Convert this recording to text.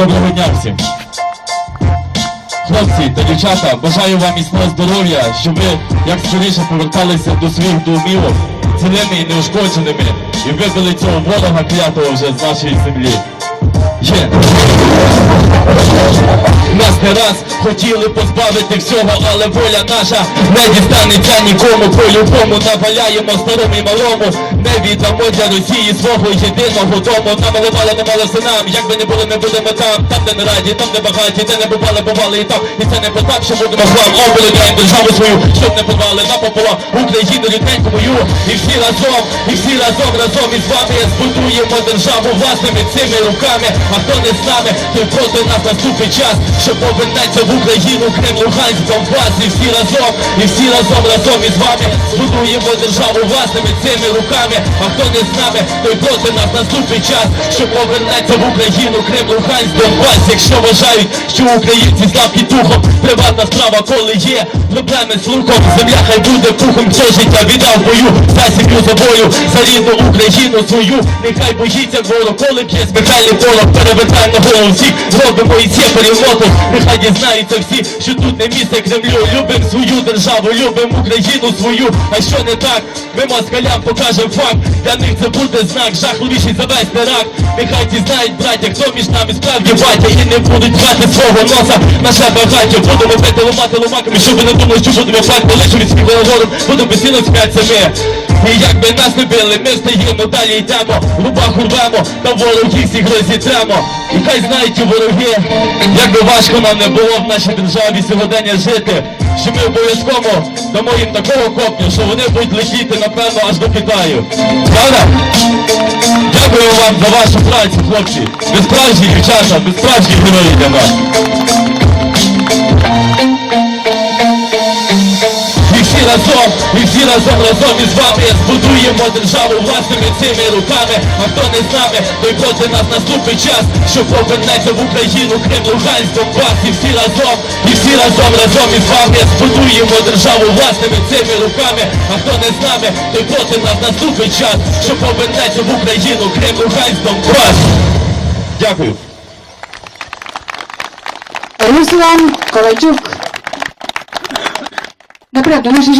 Доброго дня всім! Хлопці та дівчата, бажаю вам міцного здоров'я, щоб ви як скоріше поверталися до своїх домівок цілими і неушкодженими і вибили цього ворога клятого вже з нашої землі. Є. Нас не раз хотіли позбавити всього, але воля наша не дістанеться нікому. По-любому наваляємо старому і малому. Не віддамо для Росії свого єдиного дому. Намалували, намалося нам. Як би не були, ми будемо там. Там, де не раді, там, де багаті, де не бували, бували і там. І це не по що будемо хлам. Оболоняємо державу свою, щоб не подвали нам пополам Україну рідненьку мою. І всі разом, і всі разом, разом із вами збудуємо державу власними цими руками. А хто не з нами, той проти нас наступить час, що повернеться в Україну, Крим, Луганськ, Донбас. І всі разом, і всі разом, разом із вами збудуємо державу власними цими руками. А хто не з нами, той проти нас наступить час, що повернеться в Україну, Крим, Луганськ, Донбас. Якщо вважають, що українці слабкі духом, приватна справа, коли є проблеми з луком, земля хай буде пухом, все життя віддав бою, за сім'ю за бою, за рідну Україну свою, нехай боїться ворог, коли п'є смертельний перевертай на голову всіх, зробимо і це перемоту, нехай дізнаються всі, що тут не місце Кремлю, любим свою державу, любим Україну свою, а що не так, ми москалям покажемо факт, для них це буде знак, жахливіший за весь теракт, нехай дізнають браття, хто між нами справді батя, і не будуть брати свого носа, наше багаття, будемо бити ламати ломаками, щоб не думали, що будемо факти, лише від сміху говором, будемо постійно сміятися ми. І як би нас не били, ми встаємо, далі йдемо, в рубах урвемо, та ворогів всіх розітремо. І хай знають ті вороги, як би важко нам не було в нашій державі сьогодення жити, що ми обов'язково дамо їм такого копню, що вони будуть летіти, напевно, аж до Китаю. Правда? Дякую вам за вашу працю, хлопці. Ви справжні дівчата, ви справжні герої для нас. Разом, і всі разом, разом із вами збудуємо державу власними цими руками. А хто не з нами, той проти нас наступить час, що повернеться в Україну, Крим, Луганськ, Донбас. І всі разом, і всі разом, разом із вами збудуємо державу власними цими руками. А хто не з нами, той проти нас наступить час, що повернеться в Україну, Крим, Луганськ, Донбас. Дякую. Руслан Ковальчук. Naprawdę, nasze